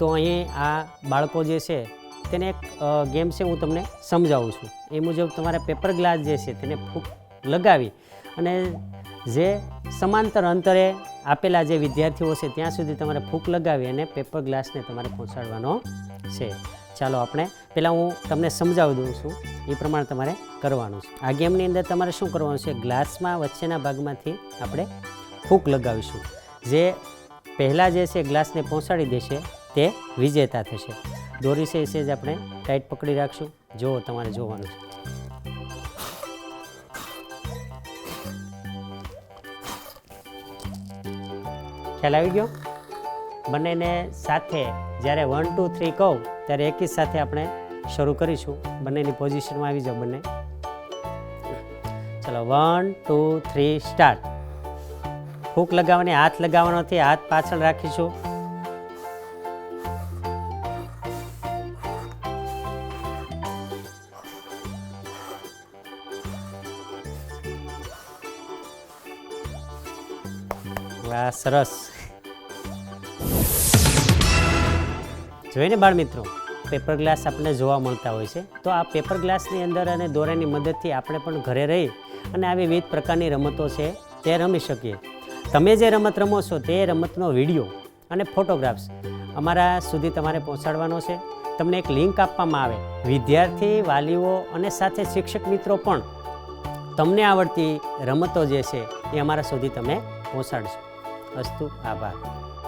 તો અહીં આ બાળકો જે છે, તેને એક ગેમ છે હું તમને સમજાવું છું. એ મુજબ તમારે પેપર ગ્લાસ જે છે તેને ફૂક લગાવી અને જે સમાંતર અંતરે આપેલા જે વિદ્યાર્થીઓ છે ત્યાં સુધી તમારે ફૂક લગાવી અને પેપર ગ્લાસને તમારે પહોંચાડવાનો છે. ચાલો આપણે પહેલાં હું તમને સમજાવી દઉં છું. એ પ્રમાણે તમારે કરવાનું છે. આ ગેમની અંદર તમારે શું કરવાનું છે? ગ્લાસમાં વચ્ચેના ભાગમાંથી આપણે ફૂક લગાવીશું. જે પહેલાં જે છે ગ્લાસને પહોંચાડી દેશે. તે વિજેતા થશે. દોરી છે એ જ આપણે ટાઈટ પકડી રાખશું. જો તમારે જોવાનું છે. ખ્યાલ આવી ગયો? બંનેને સાથે જ્યારે વન ટુ થ્રી કહું, ત્યારે એક જ સાથે આપણે શરૂ કરીશું. બંનેની પોઝિશનમાં આવી જાઓ બંને. ચલો one two three start hook લગાવવાની, હાથ લગાવવાનો હાથ પાછળ રાખીશું. વાહ, સરસ. જોઈને બાળ મિત્રો પેપર ગ્લાસ આપણને જોવા મળતા હોય છે. તો આ પેપર ગ્લાસની અંદર અને દોરાની મદદથી આપણે પણ ઘરે રહી અને આવી વિવિધ પ્રકારની રમતો છે તે રમી શકીએ. તમે જે રમત રમો છો તે રમતનો વીડિયો અને ફોટોગ્રાફ્સ અમારા સુધી તમારે પહોંચાડવાનો છે. તમને એક લિંક આપવામાં આવે. વિદ્યાર્થી, વાલીઓ અને સાથે શિક્ષક મિત્રો પણ તમને આવડતી રમતો જે છે એ અમારા સુધી તમે પહોંચાડશો. અસ્તુ આભાર.